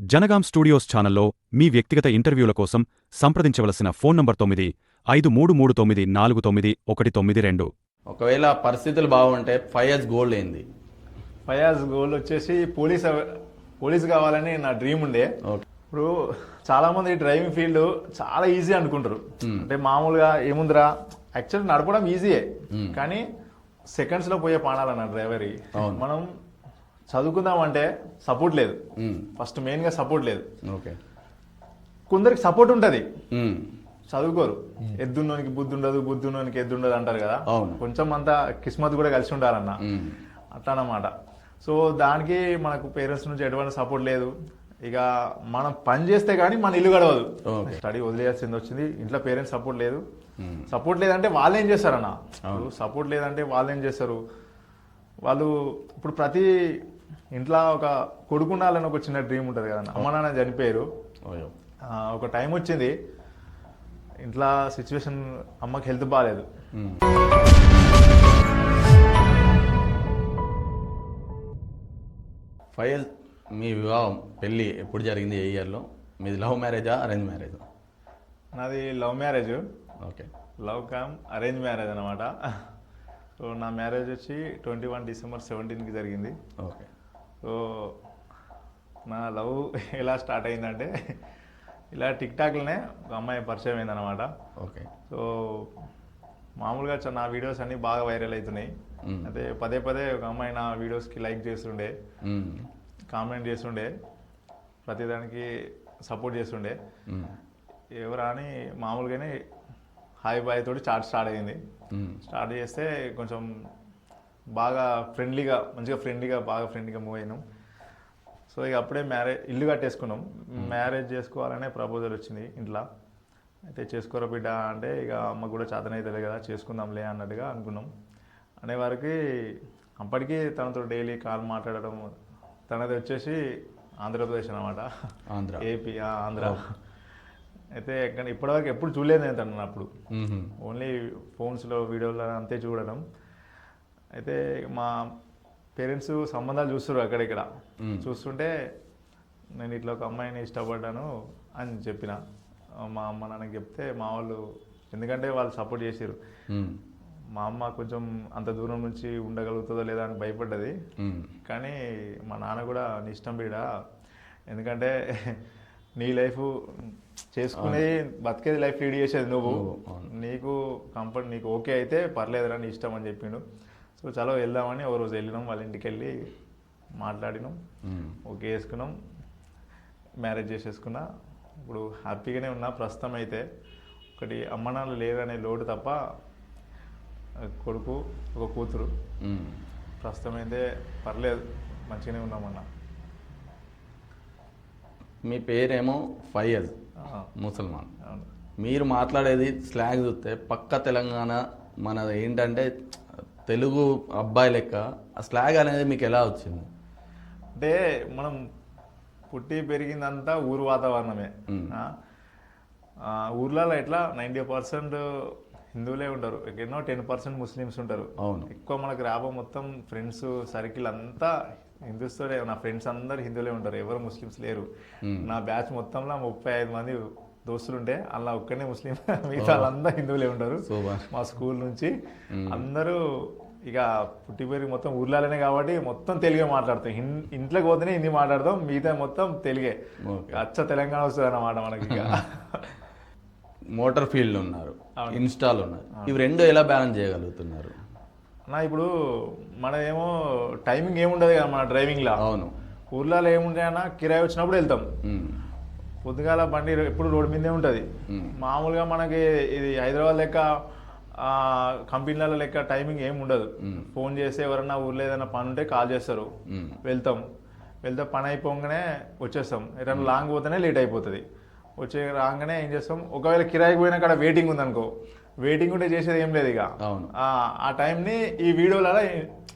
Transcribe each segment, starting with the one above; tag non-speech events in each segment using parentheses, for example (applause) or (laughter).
Jangaon studios ఛానల్లో మీ వ్యక్తిగత ఇంటర్వ్యూల కోసం సంప్రదించవలసిన ఫోన్ నంబర్ తొమ్మిది ఐదు మూడు మూడు తొమ్మిది నాలుగు తొమ్మిది ఒకటి తొమ్మిది రెండు. ఒకవేళ పరిస్థితులు బాగుంటే ఫైవ్ ఇయర్స్ గోల్డ్ ఏంది? ఫయాజ్ గోల్ వచ్చేసి పోలీస్ పోలీస్ కావాలని నా డ్రీమ్ ఉండే. ఓకే. ఇప్పుడు చాలా మంది డ్రైవింగ్ ఫీల్డ్ చాలా ఈజీ అనుకుంటారు. అంటే మామూలుగా ఏముందిరా? యాక్చువల్ నడపడం ఈజీయే. కానీ సెకండ్స్లో పోయే పానాలన్న డ్రైవర్. అవును. మనం చదువుకుందామంటే సపోర్ట్ లేదు. ఫస్ట్ మెయిన్గా సపోర్ట్ లేదు. ఓకే. కొందరికి సపోర్ట్ ఉంటది. చదువుకోరు. ఎద్దున్నోనికి బుద్ధి ఉండదు బుద్ధున్నోనికి ఎద్దు ఉండదు అంటారు కదా. కొంచెం అంతా కిస్మత్ కూడా కలిసి ఉండాలన్న. అట్లా అన్నమాట సో దానికి మనకు పేరెంట్స్ నుంచి ఎటువంటి సపోర్ట్ లేదు. ఇక మనం పని చేస్తే కానీ మన ఇల్లు గడవదు. స్టడీ వదిలేయాల్సింది వచ్చింది. ఇంట్లో పేరెంట్స్ సపోర్ట్ లేదు. సపోర్ట్ లేదంటే వాళ్ళు ఏం చేస్తారన్న? సపోర్ట్ లేదంటే వాళ్ళు ఏం చేస్తారు? వాళ్ళు ఇప్పుడు ప్రతి ఇంట్లో ఒక కొడుకు ఉండాలని ఒక చిన్న డ్రీమ్ ఉంటుంది కదన్న అమ్మ నాన్న చనిపోయారు. ఒక టైం వచ్చింది. ఇంట్లో సిచ్యువేషన్ అమ్మకి హెల్త్ బాగాలేదు ఇయర్స్ మీ వివాహం పెళ్ళి ఎప్పుడు జరిగింది ఏ ఇయర్లో మీది లవ్ మ్యారేజా అరేంజ్ మ్యారేజా? నాది love marriage. Okay. Love come arrange marriage అనమాట సో నా మ్యారేజ్ వచ్చి ట్వంటీ వన్ డిసెంబర్ సెవెంటీన్కి జరిగింది. ఓకే. సో నా లవ్ ఎలా స్టార్ట్ అయిందంటే ఇలా టిక్ టాక్లోనే ఒక అమ్మాయి పరిచయం అయిందనమాట ఓకే సో మామూలుగా నా వీడియోస్ అన్నీ బాగా వైరల్ అవుతున్నాయి. అయితే పదే పదే ఒక అమ్మాయి నా వీడియోస్కి లైక్ చేస్తుండే. కామెంట్ చేస్తుండే ప్రతిదానికి సపోర్ట్ చేస్తుండే. ఎవరా అని మామూలుగానే హాయ్ బాయ్ తోటి చాట్ స్టార్ట్ అయింది. స్టార్ట్ చేస్తే కొంచెం బాగా ఫ్రెండ్లీగా మంచిగా ఫ్రెండ్లీగా బాగా ఫ్రెండ్లీగా మూవ్ అయినాం. సో ఇక అప్పుడే మ్యారేజ్ ఇల్లు కట్టేసుకున్నాం. మ్యారేజ్ చేసుకోవాలనే ప్రపోజల్ వచ్చింది ఇంట్లో. అయితే చేసుకోరా బిడ్డ అంటే ఇక అమ్మ కూడా చేతనైతుంది కదా చేసుకుందాంలే అన్నట్టుగా అనుకున్నాం. అనే వారికి అప్పటికి తనతో డైలీ కాల్ మాట్లాడడం తనది వచ్చేసి ఆంధ్రప్రదేశ్ అనమాట ఆంధ్ర. ఏపీ ఆంధ్ర. అయితే ఎక్కడ ఇప్పటివరకు ఎప్పుడు చూడలేదు నేను తనని అప్పుడు. ఓన్లీ ఫోన్స్లో వీడియోలో అంతే చూడడం అయితే మా పేరెంట్స్ సంబంధాలు చూస్తారు అక్కడిక్కడ. చూస్తుంటే నేను ఇట్లా ఒక అమ్మాయిని ఇష్టపడ్డాను అని చెప్పిన మా అమ్మ నాన్నకి చెప్తే మా వాళ్ళు ఎందుకంటే వాళ్ళు సపోర్ట్ చేసారు. మా అమ్మ కొంచెం అంత దూరం నుంచి ఉండగలుగుతుందో లేదా అని భయపడ్డది. కానీ మా నాన్న కూడా నీ ఇష్టం బీడ ఎందుకంటే (laughs) నీ లైఫ్ చేసుకునే బతికేది లైఫ్ లీడ్ చేసేది నువ్వు. నీకు కంఫర్ట్ నీకు ఓకే అయితే పర్లేదురా నీ ఇష్టం అని చెప్పిండు సో చలో వెళ్దామని ఓ రోజు వెళ్ళినాం వాళ్ళ ఇంటికి వెళ్ళి మాట్లాడినాం. ఓకే చేసుకున్నాం మ్యారేజ్ చేసేసుకున్నా ఇప్పుడు హ్యాపీగానే ఉన్నా ప్రస్తుతం అయితే ఒకటి అమ్మ నాన్న లేరనే లోటు తప్ప కొడుకు ఒక కూతురు. ప్రస్తుతం అయితే పర్లేదు మంచిగానే ఉన్నామన్న మీ పేరేమో ఫయజ్ ముసల్మాన్. మీరు మాట్లాడేది స్లాగ్ చూస్తే పక్క తెలంగాణ మన ఏంటంటే తెలుగు అబ్బాయి లెక్క ఆ స్లాగ్ అనేది మీకు ఎలా వచ్చింది? అంటే మనం పుట్టి పెరిగిందంతా ఊరు వాతావరణమే. ఊర్లలో ఎట్లా నైంటీ పర్సెంట్ హిందువులే ఉంటారు. ఎన్నో టెన్ పర్సెంట్ ముస్లిమ్స్ ఉంటారు. అవును. ఎక్కువ మనకు రాబో మొత్తం ఫ్రెండ్స్ సర్కిల్ అంతా హిందూస్తోనే నా ఫ్రెండ్స్ అందరు హిందువులే ఉంటారు. ఎవరు ముస్లిమ్స్ లేరు. నా బ్యాచ్ మొత్తంలో ముప్పై ఐదు మంది దోస్తులు ఉంటే అలా ఒక్కనే ముస్లిం మిగతా వాళ్ళందరూ హిందువులే ఉంటారు. మా స్కూల్ నుంచి అందరూ ఇక పుట్టి పెరిగి మొత్తం ఊర్లలోనే కాబట్టి మొత్తం తెలుగే మాట్లాడతాం. ఇంట్లోకి పోతేనే హిందీ మాట్లాడతాం మిగతా మొత్తం తెలుగే. అచ్చ తెలంగాణ వస్తుంది అన్నమాట మనకి ఇక. (laughs) మోటార్ ఫీల్డ్ ఉన్నారు. ఇన్స్టాల్ ఉన్నారు. ఇవి రెండు ఎలా బ్యాలెన్స్ చేయగలుగుతున్నారు? నా ఇప్పుడు మనదేమో టైమింగ్ ఏముండదు కదా మన డ్రైవింగ్లో. అవును. ఊర్లలో ఏముంటాయి అన్న కిరాయి వచ్చినప్పుడు వెళ్తాం. పొద్దుగాల బండి ఎప్పుడు రోడ్డు మీదే ఉంటుంది. మ్మ్. మామూలుగా మనకి ఇది హైదరాబాద్ లెక్క కంపెనీల లెక్క టైమింగ్ ఏమి ఉండదు. ఫోన్ చేస్తే ఎవరన్నా ఊర్లో ఏదైనా పని ఉంటే కాల్ చేస్తారు. వెళ్తాం. వెళ్తే పని అయిపోగానే వచ్చేస్తాం. ఏదైనా లాంగ్ పోతేనే లేట్ అయిపోతుంది. వచ్చే రాగానే ఏం చేస్తాం? ఒకవేళ కిరాయికి పోయినా అక్కడ వెయిటింగ్ ఉందనుకో. వెయిటింగ్ ఉంటే చేసేది ఏం లేదు ఇక. ఆ టైంని ఈ వీడియోలలో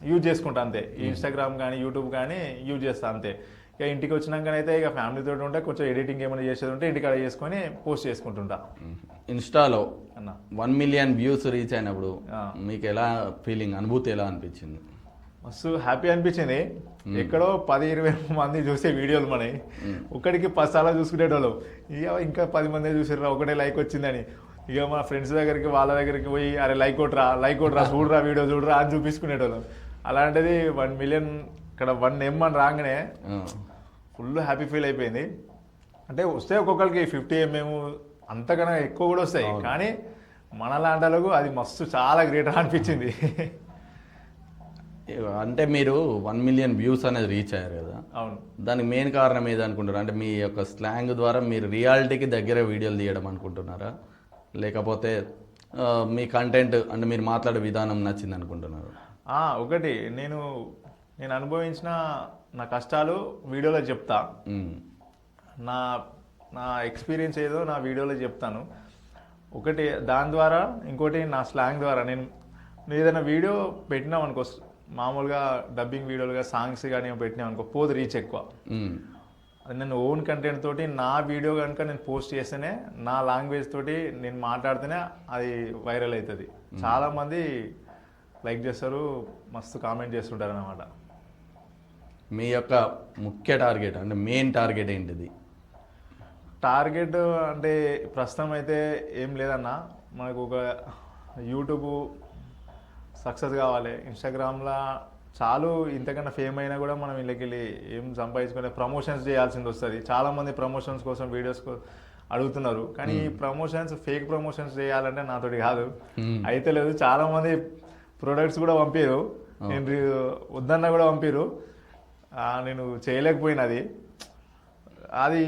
యూజ్ చేసుకుంటా అంతే. ఇన్స్టాగ్రామ్ కానీ యూట్యూబ్ కానీ యూజ్ చేస్తా అంతే. ఇక ఇంటికి వచ్చినాకనైతే ఇక ఫ్యామిలీతో ఉంటే కొంచెం ఎడిటింగ్ ఏమైనా చేసేది ఉంటే ఇంటికాడ చేసుకొని పోస్ట్ చేసుకుంటుంటా. ఇన్స్టాలో అన్న. వన్ మిలియన్ వ్యూస్ రీచ్ అయినప్పుడు. మీకు ఎలా ఫీలింగ్ అనుభూతి ఎలా అనిపించింది? మస్తు హ్యాపీ అనిపించింది. ఎక్కడో పది ఇరవై మంది చూసే వీడియోలు మనవి ఒక్కడికి పది సార్లు చూసుకునేటోళ్ళం. ఇక ఇంకా పది మంది చూసారు ఒకటే లైక్ వచ్చిందని. ఇక మా ఫ్రెండ్స్ దగ్గరికి వాళ్ళ దగ్గరికి పోయి అరే లైక్ కొట్రా లైక్ కొట్రా చూడరా వీడియో చూడరా అని చూపించుకునేటోళ్ళం. అలాంటిది వన్ మిలియన్ ఇక్కడ వన్ ఎం అని రాగానే. ఫుల్ హ్యాపీ ఫీల్ అయిపోయింది. అంటే వస్తే ఒక్కొక్కరికి ఫిఫ్టీ ఎంఎం అంతకన్నా ఎక్కువ కూడా వస్తాయి. కానీ మన లాంటలకు అది మస్తు చాలా గ్రేటర్ అనిపించింది. అంటే మీరు వన్ మిలియన్ వ్యూస్ అనేది రీచ్ అయ్యారు కదా. అవును. దానికి మెయిన్ కారణం ఏది అనుకుంటారు అంటే మీ యొక్క స్లాంగ్ ద్వారా మీరు రియాలిటీకి దగ్గర వీడియోలు తీయడం అనుకుంటున్నారా? లేకపోతే మీ కంటెంట్ అంటే మీరు మాట్లాడే విధానం నచ్చింది అనుకుంటున్నారు? ఒకటి నేను నేను అనుభవించిన నా కష్టాలు వీడియోలో చెప్తా. నా నా ఎక్స్పీరియన్స్ ఏదో నా వీడియోలో చెప్తాను. ఒకటి దాని ద్వారా ఇంకోటి నా స్లాంగ్ ద్వారా. నేను ఏదైనా వీడియో పెట్టినాం అనుకో మామూలుగా డబ్బింగ్ వీడియోలుగా సాంగ్స్ కానీ పెట్టినాం అనుకో పోదు రీచ్ ఎక్కువ. అది నేను ఓన్ కంటెంట్ తోటి నా వీడియో కనుక నేను పోస్ట్ చేస్తేనే నా లాంగ్వేజ్ తోటి నేను మాట్లాడితేనే అది వైరల్ అవుతుంది. చాలా మంది లైక్ చేస్తారు మస్తు కామెంట్ చేస్తుంటారు అనమాట మీ యొక్క ముఖ్య టార్గెట్ అంటే మెయిన్ టార్గెట్ ఏంటిది? టార్గెట్ అంటే ప్రస్తుతం అయితే ఏం లేదన్న. మనకు ఒక యూట్యూబ్ సక్సెస్ కావాలి. ఇన్స్టాగ్రామ్లో చాలు ఇంతకన్నా ఫేమ్ అయినా కూడా మనం ఇళ్ళకి వెళ్ళి ఏం సంపాదించుకునే ప్రమోషన్స్ చేయాల్సింది వస్తుంది. చాలామంది ప్రమోషన్స్ కోసం వీడియోస్ అడుగుతున్నారు. కానీ ఈ ప్రమోషన్స్ ఫేక్ ప్రమోషన్స్ చేయాలంటే నాతోటి కాదు. అయితే లేదు చాలామంది ప్రొడక్ట్స్ కూడా పంపారు. నేను వద్దన్నా కూడా పంపారు. నేను చేయలేకపోయినది అది.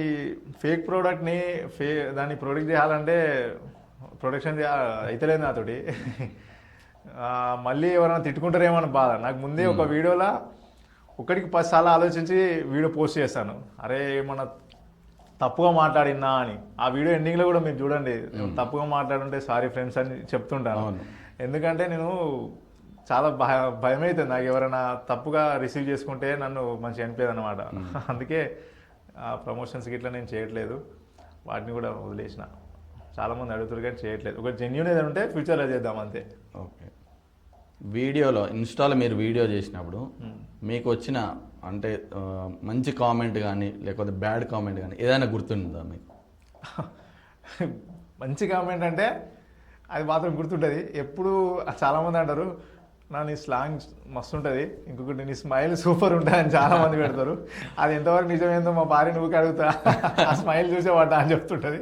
ఫేక్ ప్రోడక్ట్ని ఫే దాన్ని ప్రొడక్ట్ చేయాలంటే ప్రొడక్షన్ అయితలేదు నాతోటి. మళ్ళీ ఎవరైనా తిట్టుకుంటారేమో అని బాధ. నాకు ముందే ఒక వీడియోలో ఒకటికి పది సార్లు ఆలోచించి వీడియో పోస్ట్ చేస్తాను అరే ఏమన్నా తప్పుగా మాట్లాడినా అని. ఆ వీడియో ఎండింగ్లో కూడా మీరు చూడండి. తప్పుగా మాట్లాడుంటే సారీ ఫ్రెండ్స్ అని చెప్తుంటాను. ఎందుకంటే నేను చాలా భయ భయం అవుతుంది నాకు ఎవరైనా తప్పుగా రిసీవ్ చేసుకుంటే నన్ను మంచిగా అనిపేది అనమాట అందుకే ఆ ప్రమోషన్స్కి ఇట్లా నేను చేయట్లేదు. వాటిని కూడా వదిలేసిన. చాలామంది అడుగుతారు కానీ చేయట్లేదు. ఒక జెన్యున్ ఏదైనా ఉంటే ఫ్యూచర్లో చేద్దాం అంతే. ఓకే. వీడియోలో ఇన్స్టాలో మీరు వీడియో చేసినప్పుడు మీకు వచ్చిన అంటే మంచి కామెంట్ కానీ లేకపోతే బ్యాడ్ కామెంట్ కానీ ఏదైనా గుర్తుందా మీకు? (laughs) మంచి కామెంట్ అంటే అది మాత్రం గుర్తుంటుంది. ఎప్పుడు చాలామంది అంటారు నా నీ స్లాంగ్ మస్తు ఉంటుంది ఇంకొకటి నీ స్మైల్ సూపర్ ఉంటుంది అని చాలామంది పెడతారు. అది ఎంతవరకు నిజమేందో మా భార్య నువ్వుకి అడుగుతా. ఆ స్మైల్ చూసే పడ్డా అని చెప్తుంటుంది.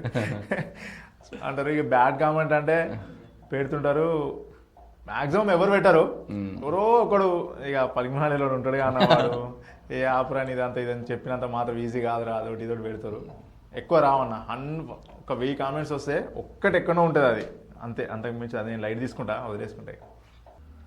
అంటారు ఇక బ్యాడ్ కామెంట్ అంటే పెడుతుంటారు. మాక్సిమం ఎవరు పెట్టారు. ఎవరో ఒకడు ఇక పలిమనాలిలో ఉంటాడు అన్నవాడు. ఏ ఆపురాని ఇదంతా ఇదని చెప్పినంత మాత్రం ఈజీ కాదురా అదొకటి ఇదొకటి పెడతారు. ఎక్కువ రావన్న. అన్ ఒక వెయ్యి కామెంట్స్ వస్తే ఒక్కటి ఎక్కడో ఉంటుంది అది. అంతే అంతకు మించి అది నేను లైట్ తీసుకుంటా వదిలేసుకుంటా ఇక.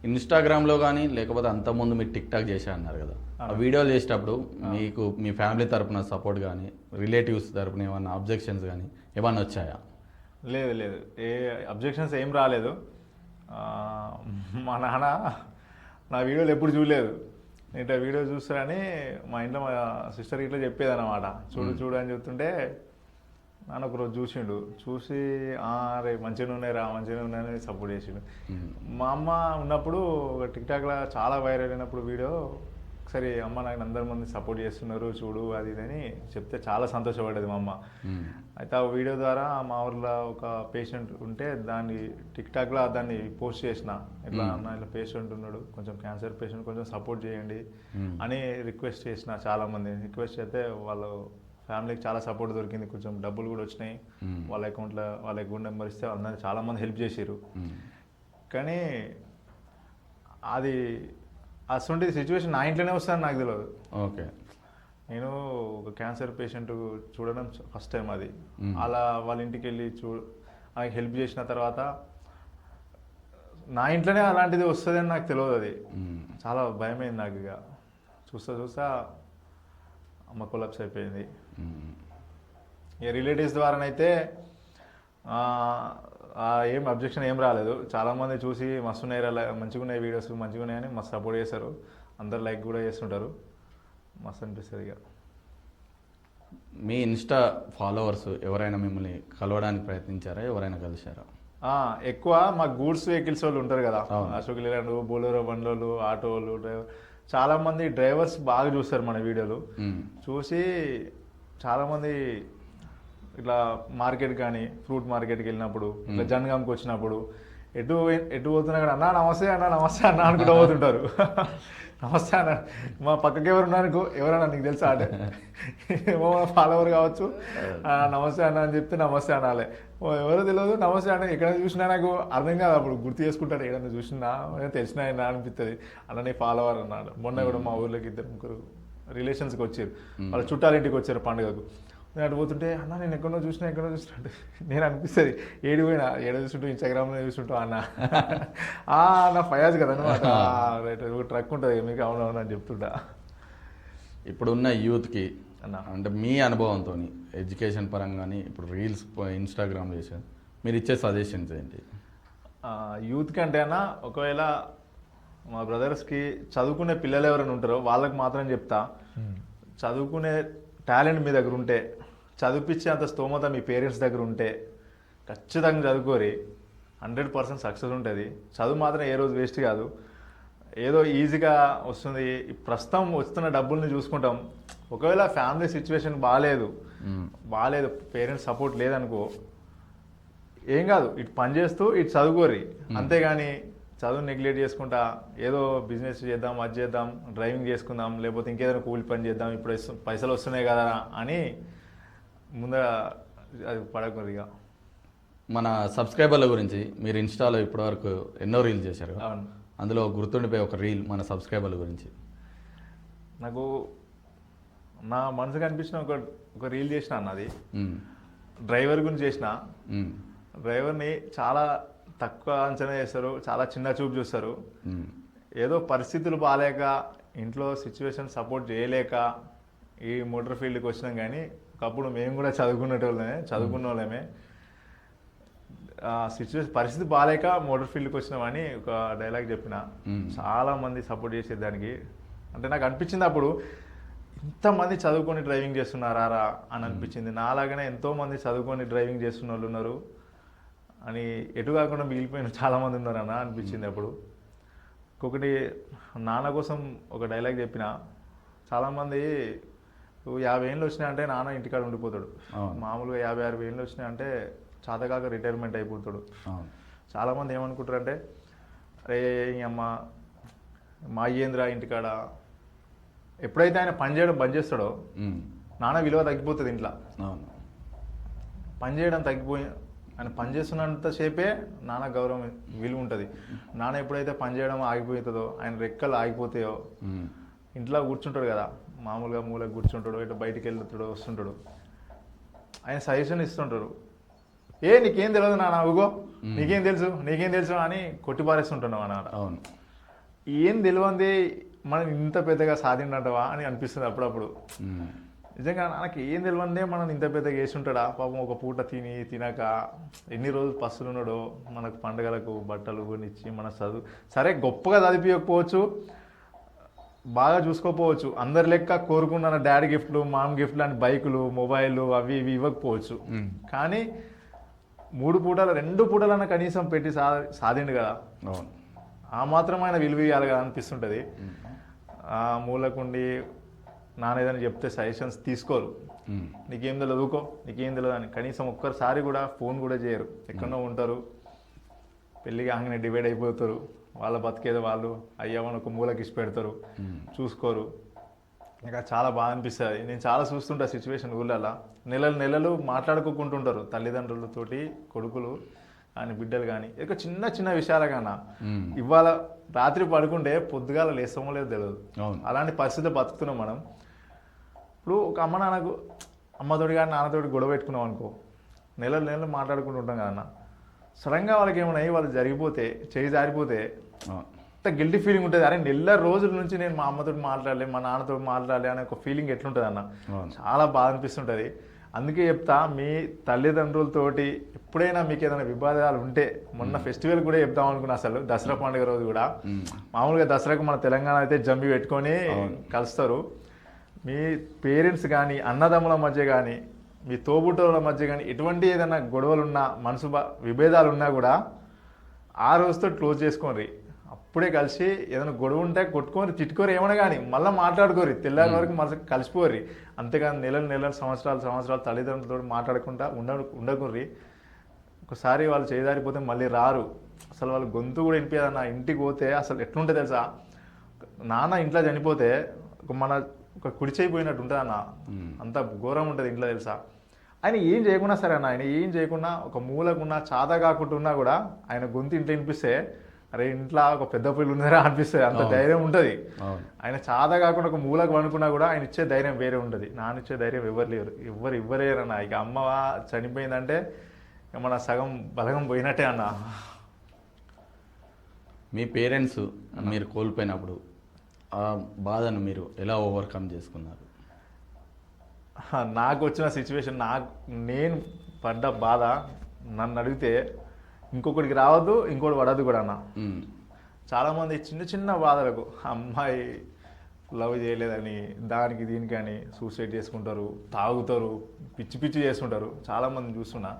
ఇన్స్టాగ్రామ్లో కానీ లేకపోతే అంతకుముందు మీరు టిక్ టాక్ చేశా అన్నారు కదా. ఆ వీడియోలు చేసేటప్పుడు మీకు మీ ఫ్యామిలీ తరపున సపోర్ట్ కానీ రిలేటివ్స్ తరపున ఏమన్నా అబ్జెక్షన్స్ కానీ ఏమన్నా వచ్చాయా? లేదు లేదు. ఏ అబ్జెక్షన్స్ ఏం రాలేదు. మా నాన్న నా వీడియోలు ఎప్పుడు చూడలేదు. నేను వీడియో చూస్తానని మా ఇంట్లో మా సిస్టర్ ఇట్లా చెప్పేది అనమాట చూడు చూడు అని చెప్తుంటే నాన్న ఒకరోజు చూసిండు. చూసి "ఆ, రే మంచిగా ఉన్నాయి రా మంచిగా ఉన్నాయని సపోర్ట్ చేసిండు. మా అమ్మ ఉన్నప్పుడు ఒక టిక్ టాక్లో చాలా వైరల్ అయినప్పుడు వీడియో ఒకసారి అమ్మ నాకు అందరి మంది సపోర్ట్ చేస్తున్నారు చూడు అది ఇది అని చెప్తే చాలా సంతోషపడ్డది మా అమ్మ. అయితే ఆ వీడియో ద్వారా మా ఊర్లో ఒక పేషెంట్ ఉంటే దాన్ని టిక్ టాక్లో దాన్ని పోస్ట్ చేసిన. ఇట్లా అన్న ఇట్లా పేషెంట్ ఉన్నాడు కొంచెం క్యాన్సర్ పేషెంట్ కొంచెం సపోర్ట్ చేయండి అని రిక్వెస్ట్ చేసిన చాలా మంది రిక్వెస్ట్ చేస్తే వాళ్ళు ఫ్యామిలీకి చాలా సపోర్ట్ దొరికింది. కొంచెం డబ్బులు కూడా వచ్చినాయి. వాళ్ళ అకౌంట్లో వాళ్ళ అకౌంట్ నెంబర్ ఇస్తే అందరు చాలా మంది హెల్ప్ చేసారు కానీ అది అసలు సిచ్యువేషన్ నా ఇంట్లోనే వస్తాను నాకు తెలియదు. ఓకే నేను ఒక క్యాన్సర్ పేషెంట్ చూడడం ఫస్ట్ టైం అది. అలా వాళ్ళ ఇంటికి వెళ్ళి చూ ఆయనకి హెల్ప్ చేసిన తర్వాత నా ఇంట్లోనే అలాంటిది వస్తుందని నాకు తెలియదు అది. చాలా భయమైంది నాకు ఇక. చూస్తా చూస్తా అమ్మ కొలాప్స్ అయిపోయింది. ఇక రిలేటివ్స్ ద్వారానైతే ఏం అబ్జెక్షన్ ఏం రాలేదు. చాలామంది చూసి మస్తు ఉన్నాయి రా, మంచిగా ఉన్నాయి వీడియోస్ మంచిగా ఉన్నాయని మస్తు సపోర్ట్ చేస్తారు అందరు లైక్ కూడా చేస్తుంటారు. మస్తు అనిపిస్తుంది ఇక. మీ ఇన్స్టా ఫాలోవర్స్ ఎవరైనా మిమ్మల్ని కలవడానికి ప్రయత్నించారా? ఎవరైనా కలిశారా? ఎక్కువ మా గూడ్స్ వెహికల్స్ వాళ్ళు ఉంటారు కదా. అశోక్ లేలాండ్ బోలోరో బండ్లోలు ఆటో వాళ్ళు డ్రైవర్. చాలామంది డ్రైవర్స్ బాగా చూస్తారు మన వీడియోలు. చూసి చాలామంది ఇట్లా మార్కెట్ కానీ ఫ్రూట్ మార్కెట్కి వెళ్ళినప్పుడు ఇట్లా జనగాంకి వచ్చినప్పుడు ఎటు ఎటు పోతున్నా కూడా అన్నా నమస్తే అన్న నమస్తే అన్న అనుకుంటూ పోతుంటారు. (laughs) నమస్తే అన్న. మా పక్కకి ఎవరు ఉన్నారనుకో ఎవరన్నా నీకు తెలుసా? అంటే ఏమో ఫాలోవర్ కావచ్చు. "ఆ, నమస్తే అన్న అని చెప్తే నమస్తే అనాలే ఓ ఎవరో తెలియదు నమస్తే అన్న ఎక్కడ చూసినా నాకు అర్థం కాదు. అప్పుడు గుర్తు చేసుకుంటాడు ఎక్కడన్నా చూసినా? "ఏ, తెలిసినా అనిపిస్తుంది అన్న నీ ఫాలోవర్ అన్నాడు. మొన్న కూడా మా ఊర్లోకి ఇద్దరు ముగ్గురు రిలేషన్స్కి వచ్చారు వాళ్ళ చుట్టాల ఇంటికి వచ్చారు పండుగకు. నేను అటు పోతుంటే అన్న నేను ఎక్కడో చూసినా ఎక్కడో చూసినా అంటే నేను అనిపిస్తుంది ఏడు పోయినా ఏడో చూస్తుంటూ ఇన్స్టాగ్రామ్లో చూస్తుంటూ అన్న? (laughs) ఆ అన్న ఫయాజ్ కదా అనమాట రైట్ ఒక ట్రక్ ఉంటుంది మీకు అవునవును అని చెప్తుంటా. ఇప్పుడున్న యూత్కి అన్న. అంటే మీ అనుభవంతో ఎడ్యుకేషన్ పరంగాని ఇప్పుడు రీల్స్ ఇన్స్టాగ్రామ్ చేసారు మీరు ఇచ్చే సజెషన్స్ ఏంటి? యూత్ కంటే అన్న ఒకవేళ మా బ్రదర్స్కి చదువుకునే పిల్లలు ఎవరైనా ఉంటారో వాళ్ళకి మాత్రం చెప్తా. చదువుకునే టాలెంట్ మీ దగ్గర ఉంటే చదివిపించే అంత స్తోమత మీ పేరెంట్స్ దగ్గర ఉంటే ఖచ్చితంగా చదువుకోరి. హండ్రెడ్ పర్సెంట్ సక్సెస్ ఉంటుంది. చదువు మాత్రం ఏ రోజు వేస్ట్ కాదు. ఏదో ఈజీగా వస్తుంది. ప్రస్తుతం వస్తున్న డబ్బుల్ని చూసుకుంటాం. ఒకవేళ ఫ్యామిలీ సిచ్యువేషన్ బాగాలేదు. బాగాలేదు పేరెంట్స్ సపోర్ట్ లేదనుకో ఏం కాదు. ఇటు పని చేస్తూ ఇటు చదువుకోరి. అంతేగాని చదువు నెగ్లెక్ట్ చేసుకుంటా ఏదో బిజినెస్ చేద్దాం అది చేద్దాం డ్రైవింగ్ చేసుకుందాం లేకపోతే ఇంకేదైనా కూలి పని చేద్దాం ఇప్పుడు పైసలు వస్తున్నాయి కదా అని ముందర అది పడకూడదు ఇక. మన సబ్స్క్రైబర్ల గురించి మీరు ఇన్స్టాలో ఇప్పటివరకు ఎన్నో రీల్స్ చేశారు. అందులో గుర్తుండిపోయే ఒక రీల్ మన సబ్స్క్రైబర్ల గురించి. నాకు నా మనసుకు అనిపించిన ఒక ఒక రీల్ చేసిన అన్నది. డ్రైవర్ గురించి చేసిన. డ్రైవర్ని చాలా తక్కువ అంచనా చేస్తారు చాలా చిన్న చూపు చూస్తారు. ఏదో పరిస్థితులు బాగాలేక ఇంట్లో సిచ్యువేషన్ సపోర్ట్ చేయలేక ఈ మోటార్ ఫీల్డ్కి వచ్చినాం కానీ ఒకప్పుడు మేము కూడా చదువుకునేటోళ్ళమే చదువుకున్న వాళ్ళమే సిచ్యువేషన్ పరిస్థితి బాగాలేక మోటార్ ఫీల్డ్కి వచ్చినామని ఒక డైలాగ్ చెప్పిన. మ్మ్. చాలా మంది సపోర్ట్ చేసేదానికి. అంటే నాకు అనిపించింది అప్పుడు ఇంతమంది చదువుకొని డ్రైవింగ్ చేస్తున్నారా అని అనిపించింది. నాలాగానే ఎంతో మంది చదువుకొని డ్రైవింగ్ చేస్తున్న వాళ్ళు ఉన్నారు. అని ఎటు కాకుండా మిగిలిపోయిన చాలా మంది ఉన్నారన్న అనిపించింది అప్పుడు ఇంకొకటి నాన్న కోసం ఒక డైలాగ్ చెప్పిన చాలామంది "నువ్వు యాభై ఏళ్ళు అంటే నాన్న ఇంటికాడ ఉండిపోతాడు. మామూలుగా యాభై అరవై ఏళ్ళు అంటే చాతకాక రిటైర్మెంట్ అయిపోతాడు. చాలామంది ఏమనుకుంటారు అంటే అరే అమ్మ మా అయ్యేంద్ర ఇంటికాడ ఎప్పుడైతే ఆయన పని చేయడం బంద్ చేస్తాడో. నాన్న విలువ తగ్గిపోతుంది ఇంట్లో. పని చేయడం తగ్గిపోయి ఆయన పని చేస్తున్నంతసేపే నాన్న గౌరవం విలువ ఉంటుంది నాన్న ఎప్పుడైతే పని చేయడం ఆగిపోతుందో ఆయన రెక్కలు ఆగిపోతాయో. ఇంట్లో కూర్చుంటాడు కదా మామూలుగా మూలకు కూర్చుంటాడు ఇటు బయటికి వెళ్తాడు వస్తుంటాడు. ఆయన సజెషన్ ఇస్తుంటారు ఏ నీకేం తెలియదు నాన్న ఊగో నీకేం తెలుసు నీకేం తెలుసు అని కొట్టిపారేస్తుంటున్నాం అన్నమాట అవును. ఏం తెలియంది మనం ఇంత పెద్దగా సాధిండంటవా అని అనిపిస్తుంది అప్పుడప్పుడు. నిజంగా నాకు ఏం తెలియందే మనం ఇంత పెద్దగా వేసి ఉంటాడా పాపం ఒక పూట తిని తినక ఎన్ని రోజులు పస్తులు ఉన్నాడో మనకు పండుగలకు బట్టలు కొనిచ్చి మన చదువు. సరే గొప్పగా చదివిపోకపోవచ్చు బాగా చూసుకోకపోవచ్చు అందరి లెక్క కోరుకున్న డాడీ గిఫ్ట్లు మామ్ గిఫ్ట్లు అని బైకులు మొబైల్ అవి ఇవి ఇవ్వకపోవచ్చు. కానీ మూడు పూటలు రెండు పూటలన్నా కనీసం పెట్టి సా సాధిండు కదా. ఆ మాత్రమైన విలువ ఇవ్వాలి కదా అనిపిస్తుంటుంది. ఆ మూలకుండి నానేదని చెప్తే సజెషన్స్ తీసుకోరు. నీకేం ఊకో నీకేం తెలియదు అని. కనీసం ఒక్కసారి కూడా ఫోన్ కూడా చేయరు. ఎక్కడో ఉంటారు. పెళ్ళికి ఆంగనే డివైడ్ అయిపోతారు. వాళ్ళ బతికేదో వాళ్ళు. అయ్యామని ఒక మూలకి ఇచ్చి పెడతారు. చూసుకోరు. ఇంకా చాలా బాగా అనిపిస్తుంది. నేను చాలా చూస్తుంటా సిచ్యువేషన్ ఊళ్ళలో నెలలు నెలలు మాట్లాడుకుంటుంటారు తల్లిదండ్రులతోటి కొడుకులు కానీ బిడ్డలు కానీ. ఇక చిన్న చిన్న విషయాలకన్నా. మ్మ్. ఇవాళ రాత్రి పడుకుంటే పొద్దుగాల లేస్తామో లేదో తెలియదు అలాంటి పరిస్థితి బతుకుతున్నాం మనం. ఇప్పుడు ఒక అమ్మ నాన్నకు అమ్మతోటి కానీ నాన్నతోటి గొడవ పెట్టుకున్నాం అనుకో నెలలు నెలలు మాట్లాడుకుంటూ ఉంటాం కదా అన్న. సడన్గా వాళ్ళకి ఏమైనా అయ్యి వాళ్ళు జరిగిపోతే చేయి జారిపోతే అంత గిల్టీ ఫీలింగ్ ఉంటుంది. అరే నెల రోజుల నుంచి నేను మా అమ్మతో మాట్లాడలే మా నాన్నతో మాట్లాడలే అనే ఒక ఫీలింగ్ ఎట్లుంటుంది అన్న. చాలా బాధ అనిపిస్తుంటుంది. అందుకే చెప్తా మీ తల్లిదండ్రులతోటి ఎప్పుడైనా మీకు ఏదైనా వివాదాలు ఉంటే మొన్న ఫెస్టివల్ కూడా చెప్దాం అనుకున్నా అసలు దసరా పండుగ రోజు కూడా. మామూలుగా దసరాకు మన తెలంగాణ అయితే జంబి పెట్టుకొని కలుస్తారు. మీ పేరెంట్స్ కానీ అన్నదమ్ముల మధ్య కానీ మీ తోబుట్టుల మధ్య కానీ ఎటువంటి ఏదైనా గొడవలు ఉన్నా మనసు విభేదాలు ఉన్నా కూడా ఆ రోజుతో క్లోజ్ చేసుకోండి. అప్పుడే కలిసి ఏదైనా గొడవ ఉంటే కొట్టుకొని తిట్టుకోరు ఏమన్నా కానీ మళ్ళీ మాట్లాడుకోరు తెల్లారి వరకు మళ్ళీ కలిసిపోరు అంతేకాని నెలలు నెలలు సంవత్సరాలు సంవత్సరాలు తల్లిదండ్రులతో మాట్లాడకుండా ఉండ ఉండకుర్రి. ఒకసారి వాళ్ళు చేయదారిపోతే మళ్ళీ రారు. అసలు వాళ్ళ గొంతు కూడా వినిపించదు నా ఇంటికి పోతే అసలు ఎట్లుంటుంది తెలుసా? నాన్న ఇంట్లో చనిపోతే ఒక మన ఒక కుడి చేయిపోయినట్టు ఉంటుంది అన్న. అంత ఘోరం ఉంటుంది ఇంట్లో తెలుసా? ఆయన ఏం చేయకుండా సరే అన్న ఆయన ఏం చేయకుండా ఒక మూలకున్నా చాత కాకుండా ఉన్నా కూడా ఆయన గొంతు ఇంట్లో వినిపిస్తే అరే ఇంట్లో ఒక పెద్ద పిల్లలు ఉన్నారా అనిపిస్తుంది. అంత ధైర్యం ఉంటుంది. ఆయన చాత కాకుండా ఒక మూలకు అనుకున్నా కూడా ఆయన ఇచ్చే ధైర్యం వేరే ఉంటుంది. నాన్న ఇచ్చే ధైర్యం ఎవరు లేరు. ఎవరు ఇవ్వలేరన్న ఇక అమ్మ చనిపోయిందంటే మన సగం బలగం పోయినట్టే అన్న. మీ పేరెంట్స్ మీరు కోల్పోయినప్పుడు ఆ బాధను మీరు ఎలా ఓవర్కమ్ చేసుకున్నారు? నాకు వచ్చిన సిచ్యువేషన్ నాకు నేను పడ్డ బాధ నన్ను అడిగితే ఇంకొకటికి రావద్దు ఇంకోటి పడద్దు కూడా అన్న. చాలామంది చిన్న చిన్న బాధలకు అమ్మాయి లవ్ చేయలేదని దానికి దీనికి అని సూసైడ్ చేసుకుంటారు తాగుతారు పిచ్చి పిచ్చి చేసుకుంటారు చాలామంది చూస్తున్నా.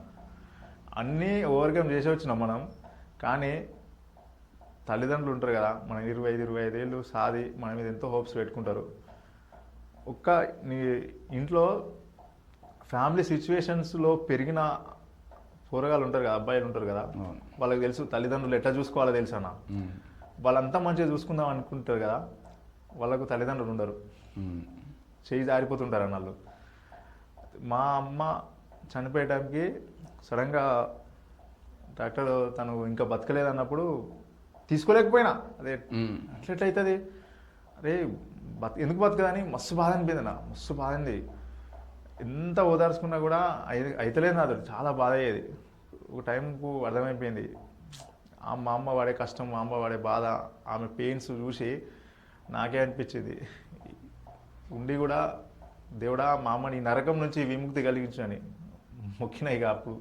అన్నీ ఓవర్కమ్ చేసి వచ్చినాం మనం కానీ తల్లిదండ్రులు ఉంటారు కదా మన ఇరవై ఐదు ఇరవై ఐదేళ్ళు సాది మన మీద ఎంతో హోప్స్ పెట్టుకుంటారు. ఒక్క నీ ఇంట్లో ఫ్యామిలీ సిచ్యువేషన్స్లో పెరిగిన పోరగాళ్ళు ఉంటారు కదా అబ్బాయిలు ఉంటారు కదా వాళ్ళకి తెలుసు తల్లిదండ్రులు ఎట్లా చూసుకోవాలో తెలుసు అన్న. వాళ్ళంతా మంచిగా చూసుకుందాం అనుకుంటారు కదా వాళ్ళకు తల్లిదండ్రులు ఉండరు. చేయి జారిపోతుంటారు అన్నళ్ళు. మా అమ్మ చనిపోయే టైంకి సడన్గా డాక్టర్ తను ఇంకా బతకలేదు అన్నప్పుడు తీసుకోలేకపోయినా. అదే మ్మ్. ఎట్లెట్లయితుంది అరే బత్ ఎందుకు బతకదని మస్తు బాధ అనిపింది నా మస్తు బాధ అయింది. ఎంత ఓదార్చుకున్నా కూడా అయి- అయితలేదు నాతో చాలా బాధ అయ్యేది. ఒక టైంకు అర్థమైపోయింది. ఆ మా అమ్మ పడే కష్టం మా అమ్మ పడే బాధ ఆమె పెయిన్స్ చూసి నాకే అనిపించింది. ఉండి కూడా దేవుడా మా అమ్మని నరకం నుంచి విముక్తి కలిగించని మొక్కిన ఇక అప్పుడు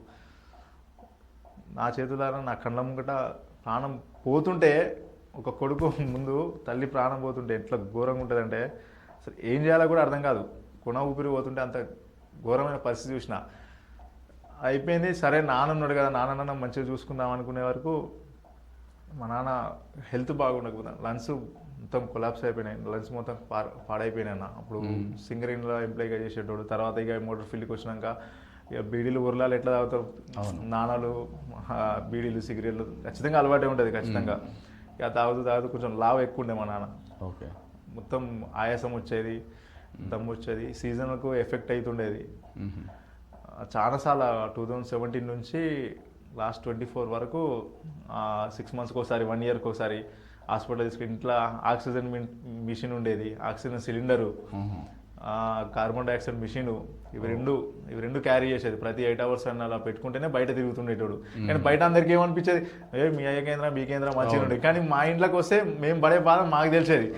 నా చేతులారా నా కళ్ళ ముంగట ప్రాణం పోతుంటే ఒక కొడుకు ముందు తల్లి ప్రాణం పోతుంటే ఎట్లా ఘోరంగా ఉంటుందంటే అసలు ఏం చేయాలో కూడా అర్థం కాదు. కొన ఊపిరి పోతుంటే అంత ఘోరమైన పరిస్థితి చూసిన. అయిపోయింది సరే నాన్న ఉన్నాడు కదా నాన్న మంచిగా చూసుకుందాం అనుకునే వరకు మా నాన్న హెల్త్ బాగుండకపోతే లంగ్స్ మొత్తం కొలాప్స్ అయిపోయినాయి. లంగ్స్ మొత్తం పాడైపోయినాయి అన్న. అప్పుడు సింగరేణిలో ఎంప్లాయ్గా చేసేటోడు తర్వాత ఇక మోటార్ ఫీల్డ్కి వచ్చినాక ఇక బీడీలు ఉర్లాలు ఎట్లా తాగుతారు? నాణాలు బీడీలు సిగరెట్లు ఖచ్చితంగా అలవాటే ఉంటుంది ఖచ్చితంగా. ఇక తాగుతూ తాగుతూ కొంచెం లావ్ ఎక్కువ ఉండే మా నాన్న. ఓకే. మొత్తం ఆయాసం వచ్చేది దమ్ము వచ్చేది సీజన్కు ఎఫెక్ట్ అవుతుండేది. చాలాసార్లు టూ థౌజండ్ సెవెంటీన్ నుంచి లాస్ట్ ట్వంటీ ఫోర్ వరకు సిక్స్ మంత్స్కి ఒకసారి వన్ ఇయర్కి ఒకసారి హాస్పిటల్ తీసుకుని ఇంట్లో ఆక్సిజన్ మిషన్ ఉండేది. Oxygen cylinder. Carbon dioxide machine ఇవి రెండు ఇవి రెండు క్యారీ చేసేది. ప్రతి ఎయిట్ అవర్స్ అన్న అలా పెట్టుకుంటేనే బయట తిరుగుతుండేటోడు. కానీ బయట అందరికీ ఏమనిపించేది ఏ మీ అయ్య కేంద్రం మీ కేంద్రం మంచిగా ఉండే కానీ మా ఇంట్లోకి వస్తే మేము పడే బాధ మాకు తెలిసేది.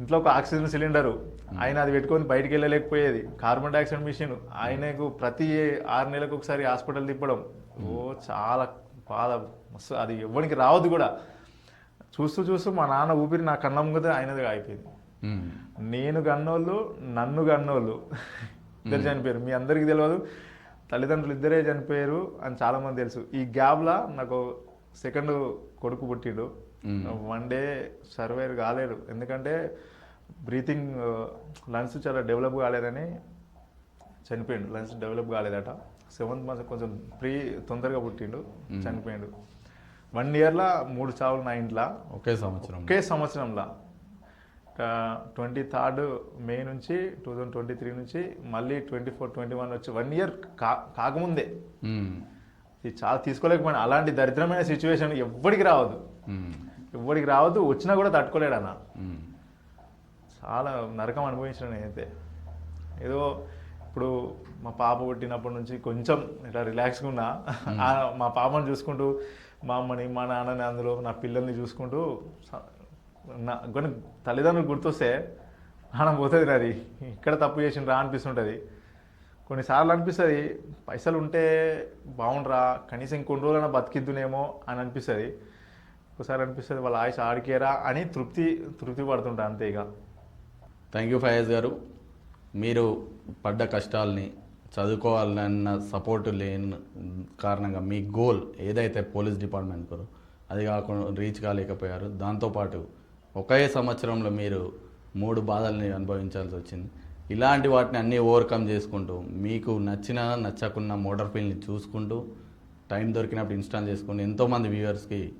ఇంట్లో ఒక ఆక్సిజన్ సిలిండరు. ఆయన అది పెట్టుకొని బయటికి వెళ్ళలేకపోయేది. Carbon dioxide machine. ఆయనకు ప్రతి ఆరు నెలలకు ఒకసారి హాస్పిటల్ తిప్పడం. ఓ చాలా బాధ. మస్తు అది ఎవరికి రావద్దు కూడా. చూస్తూ చూస్తూ మా నాన్న ఊపిరి నా కళ్ళ ముంగతే ఆయనది అయిపోయింది. నేను గన్నోళ్ళు నన్ను గన్నోళ్ళు ఇద్దరు చనిపోయారు. మీ అందరికీ తెలియదు తల్లిదండ్రులు ఇద్దరే చనిపోయారు అని చాలా మంది తెలుసు. ఈ గ్యాప్లా నాకు సెకండ్ కొడుకు పుట్టిండు. వన్ డే సర్వైవ్ కాలేడు ఎందుకంటే బ్రీతింగ్ లంగ్స్ చాలా డెవలప్ కాలేదని చనిపోయిండు. లంగ్స్ డెవలప్ కాలేదట. సెవెంత్ మంత్ కొంచెం ప్రీ తొందరగా పుట్టిండు. చనిపోయిండు. వన్ ఇయర్లో మూడు చావులు నా ఇంట్లో. ఒకే సంవత్సరం ఒకే సంవత్సరంలో. ట్వంటీ థర్డ్ మే నుంచి టూ థౌజండ్ ట్వంటీ త్రీ నుంచి మళ్ళీ ట్వంటీ ఫోర్ ట్వంటీ వన్ వచ్చి వన్ ఇయర్ కా కాకముందే. ఇది చాలా తీసుకోలేకపోయినా అలాంటి దరిద్రమైన సిచ్యువేషన్ ఎవ్వడికి రావద్దు. ఎవ్వడికి రావద్దు వచ్చినా కూడా తట్టుకోలేడు అన్న. చాలా నరకం అనుభవించిన నేనైతే ఏదో ఇప్పుడు మా పాప పుట్టినప్పటి నుంచి కొంచెం ఇట్లా రిలాక్స్గా ఉన్నా మా పాపను చూసుకుంటూ మా అమ్మని మా నాన్నని అందులో నా పిల్లల్ని చూసుకుంటూ నా కొన్ని తల్లిదండ్రులు గుర్తొస్తే ప్రాణం పోతుంది నాది ఇక్కడ తప్పు చేసిండ్రా అనిపిస్తుంటుంది. కొన్నిసార్లు అనిపిస్తుంది పైసలు ఉంటే బాగుండ్రా కనీసం ఇంకొన్ని రోజులైనా బతికిద్దునేమో అని అనిపిస్తుంది. ఒకసారి అనిపిస్తుంది వాళ్ళ ఆయుష్ ఆడికేరా అని తృప్తి తృప్తి పడుతుంటా అంతే ఇక. థ్యాంక్ యూ ఫయాజ్ గారు. మీరు పడ్డ కష్టాల్ని చదువుకోవాలన్న సపోర్ట్ లేని కారణంగా మీ గోల్ ఏదైతే పోలీస్ డిపార్ట్మెంట్ అది కాకుండా రీచ్ కాలేకపోయారు దాంతోపాటు ఒకే సంవత్సరంలో మీరు మూడు బాధల్ని అనుభవించాల్సి వచ్చింది. ఇలాంటి వాటిని అన్నీ ఓవర్కమ్ చేసుకుంటూ మీకు నచ్చిన నచ్చకున్న మోటార్ ఫీల్డ్ని చూసుకుంటూ టైం దొరికినప్పుడు ఇన్స్టాల్ చేసుకుంటూ ఎంతోమంది వ్యూవర్స్కి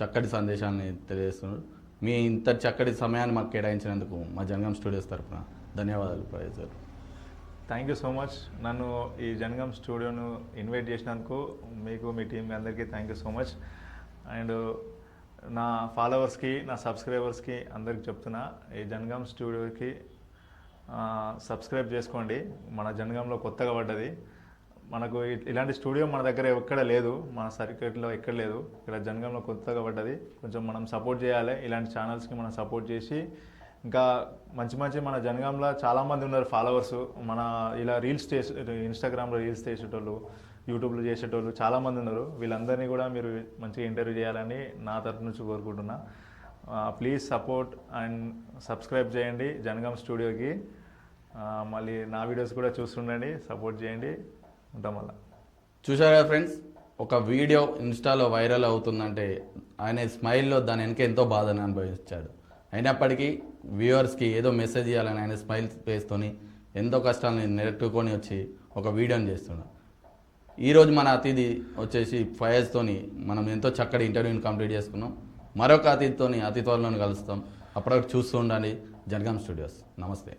చక్కటి సందేశాన్ని తెలియజేస్తున్నారు. మీ ఇంత చక్కటి సమయాన్ని మాకు కేటాయించినందుకు మా జనగం స్టూడియోస్ తరఫున ధన్యవాదాలు professor thank you so much. నన్ను ఈ జనగం స్టూడియోను ఇన్వైట్ చేసినందుకు మీకు మీ టీం అందరికీ thank you so much. And నా ఫాలోవర్స్కి నా సబ్స్క్రైబర్స్కి అందరికి చెప్తున్నా ఈ జనగం స్టూడియోకి సబ్స్క్రైబ్ చేసుకోండి. మన జనగంలో కొత్తగా పడ్డది. మనకు ఇలాంటి స్టూడియో మన దగ్గర ఎక్కడ లేదు. మన సర్క్యూట్లో ఎక్కడ లేదు. ఇక్కడ జనగంలో కొత్తగా పడ్డది. కొంచెం మనం సపోర్ట్ చేయాలి. ఇలాంటి ఛానల్స్కి మనం సపోర్ట్ చేసి ఇంకా మంచి మంచి మన జనగాంలో చాలామంది ఉన్నారు ఫాలోవర్స్. మన ఇలా రీల్స్ చేసే ఇన్స్టాగ్రామ్లో రీల్స్ చేసేటోళ్ళు యూట్యూబ్లో చేసేటోళ్ళు చాలామంది ఉన్నారు. వీళ్ళందరినీ కూడా మీరు మంచిగా ఇంటర్వ్యూ చేయాలని నా తరపు నుంచి కోరుకుంటున్నా. ప్లీజ్ సపోర్ట్ అండ్ సబ్స్క్రైబ్ చేయండి జనగం స్టూడియోకి. మళ్ళీ నా వీడియోస్ కూడా చూస్తుండండి సపోర్ట్ చేయండి. ఉంటాం వల్ల చూసారా ఫ్రెండ్స్ ఒక వీడియో ఇన్స్టాలో వైరల్ అవుతుందంటే ఆయన స్మైల్లో దాని వెనక ఎంతో బాధను అనుభవించాడు. అయినప్పటికీ వ్యూవర్స్కి ఏదో మెసేజ్ ఇవ్వాలని ఆయన స్మైల్ ఫేస్తోని ఎంతో కష్టాలని నెట్టుకొని వచ్చి ఒక వీడియోని చేస్తున్నాడు. ఈరోజు మన అతిథి వచ్చేసి ఫయాజ్తోని మనం ఎంతో చక్కటి ఇంటర్వ్యూని కంప్లీట్ చేసుకున్నాం. మరొక అతిథితోని అతి త్వరలో కలుస్తాం. అప్పటివరకు చూస్తూ ఉండండి. జనగాం స్టూడియోస్. నమస్తే.